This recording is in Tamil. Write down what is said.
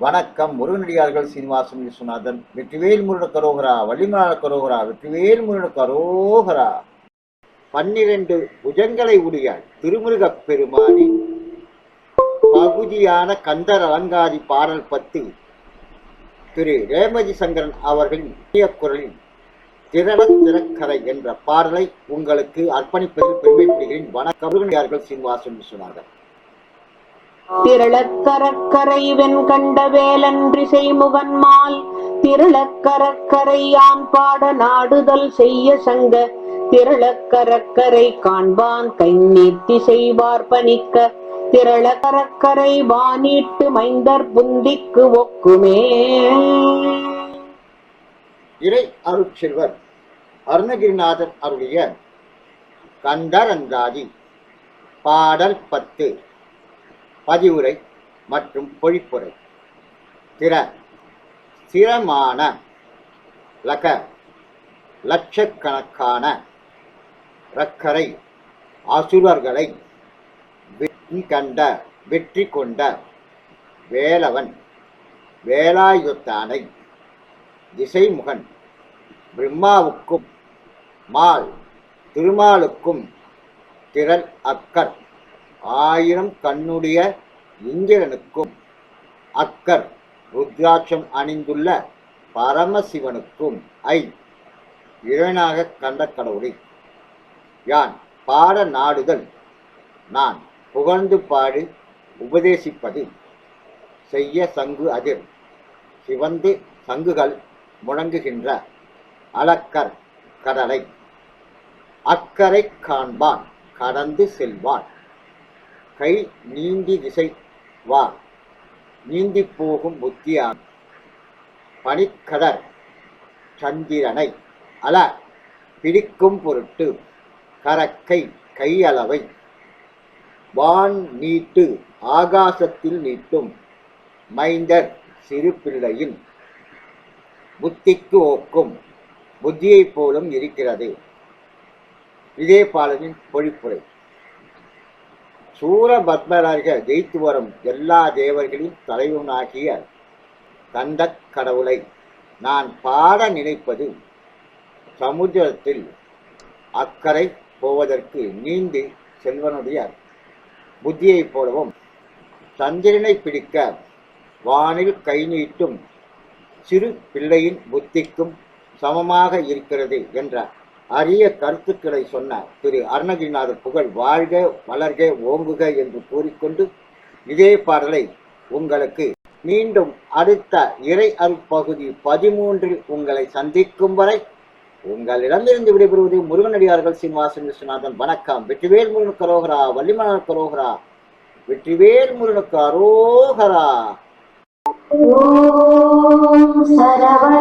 வணக்கம் முருகனடியார்கள் சீனிவாசன் விஸ்வநாதன் வெற்றிவேல் முருகன கரோகரா வள்ளிமலாள கரோகரா வெற்றிவேல் முருகன கரோகரா. பன்னிரண்டு புஜங்களை உடைய திருமுருகப் பெருமானின் பகுதியான கந்தர் அலங்காரி பாடல் பத்து திரு ரேமதி சங்கரன் அவர்களின் குரலின் திரள திறக்கரை என்ற பாடலை உங்களுக்கு அர்ப்பணிப்பதில் பெருமைப்படுகிறேன். வணக்கம் முருகனியார்கள் சீனிவாசன் விஸ்வநாதன். திரளக்கரக்கரை வெண்கண்ட வேலன்றி செய்முகன்மால் திரளக்கரக்கரை யான் பாட நாடுதல் செய்ய சங்க திரளக்கரக்கரை காண்பான் கைநீத்தி செய்வார் பணிக்க திரளக்கரக்கரை வானீட்டு மைந்தர் புந்திக்கு ஒக்குமே. இறை அருட்செல்வர் அருணகிரிநாதர் அருளிய கந்தரந்தாதி பாடல் பத்து. பதிவுரை மற்றும் பொழிப்புரை. திற சிரமான லக லட்சக்கணக்கான ரக்கரை அசுரர்களை வெற்றி கண்ட வெற்றி கொண்ட வேலவன் வேலாயுத்தானை திசைமுகன் பிரம்மாவுக்கும் மால் திருமாலுக்கும் திரள் அக்கர். ஆயிரம் கண்ணுடைய இந்திரனுக்கும் அக்கர் ருத்ராட்சம் அணிந்துள்ள பரமசிவனுக்கும் ஐ. இறைவனாக கண்ட கடவுளை யான் பாட நாடுதல் நான் புகழ்ந்து பாடி உபதேசிப்பது செய்ய சங்கு அதிர். சிவந்து சங்குகள் முழங்குகின்ற அளக்கர் கடலை அக்கரை காண்பான் கடந்து செல்வான். கை நீந்தி திசை வா. நீந்தி போகும் புத்தியான் பனிக்கடர் சந்திரனை அல. பிடிக்கும் பொருட்டு கரக்கை கையளவை. வான் நீட்டு ஆகாசத்தில் நீட்டும் மைந்தர் சிறு பிள்ளையின். புத்திக்கு ஓக்கும் புத்தியைப் போலும் இருக்கிறது. இதே பாலனின் பொழிப்புரை. சூரபத்மராக ஜெயித்து வரும் எல்லா தேவர்களின் தலைவனாகிய கந்தக் கடவுளை நான் பாட நினைப்பது சமுத்திரத்தில் அக்கறை போவதற்கு நீந்தி செல்வனுடைய புத்தியைப் போலவும் சந்திரனை பிடிக்க வானில் கை நீட்டும் சிறு பிள்ளையின் புத்திக்கும் சமமாக இருக்கிறது என்றார். அரிய கருத்துக்களை சொன்ன திரு அருணகிரிநாதர் புகழ் வாழ்க வளர்க ஓங்குக என்று கூறிக்கொண்டு இதே பாடலை உங்களுக்கு மீண்டும் அடுத்த இறை அருட்பகுதி பதிமூன்றில் உங்களை சந்திக்கும் வரை உங்களிடமிருந்து விடைபெறுவது முருகனடியார்கள் சீனிவாசன் விஸ்வநாதன். வணக்கம். வெற்றிவேல் முருகனுக்கு அரோகரா வள்ளிமலர் கரோகரா வெற்றிவேல் முருகனுக்கு அரோகரா. ஓம் சரவண